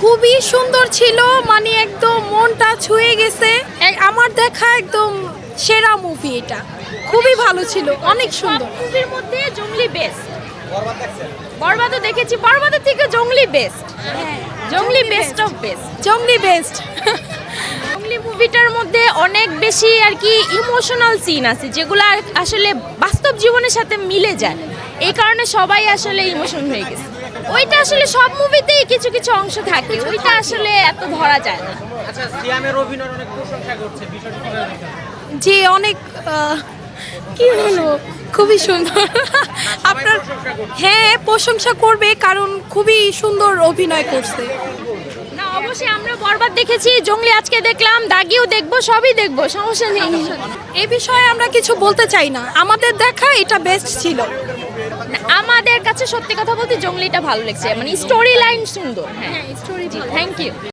খুবই সুন্দর ছিল মানে একদম মনটা ছুঁয়ে গেছে। আমার দেখা একদম সেরা মুভি এটা। খুবই ভালো ছিল অনেক সুন্দর। মুভির মধ্যে জঙ্গলি বেস্ট বরবাদও দেখেছি বরবাদের থেকে Jongli best Jongli best of best Jongli best Jongli মুভিটার মধ্যে অনেক বেশি আর কি ইমোশনাল সিন আছে যেগুলো আসলে বাস্তব জীবনের সাথে মিলে যায়। এই কারণে সবাই আসলে ইমোশন হয়ে গেছে। ওইটা আসলে সব মুভিতেই কিছু কিছু অংশ থাকে ওইটা আসলে এত ধরা যায় না। আচ্ছা? যে অনেক কি হলো খুবই সুন্দর। আপনার হ্যাঁ প্রশংসা করবে কারণ খুবই সুন্দর অভিনয় করছে। না অবশ্যই আমরা বরবাদ দেখেছি জঙ্গলি আজকে দেখলাম দাগিও দেখব সবই দেখব সমস্যা নেই। এই বিষয়ে আমরা কিছু বলতে চাই না। আমাদের দেখা এটা বেস্ট ছিল। আমাদের কাছে সত্যি কথা বলতে জঙ্গলিটা ভালো লেগেছে। মানে স্টোরি লাইন সুন্দর। হ্যাঁ। Story thank you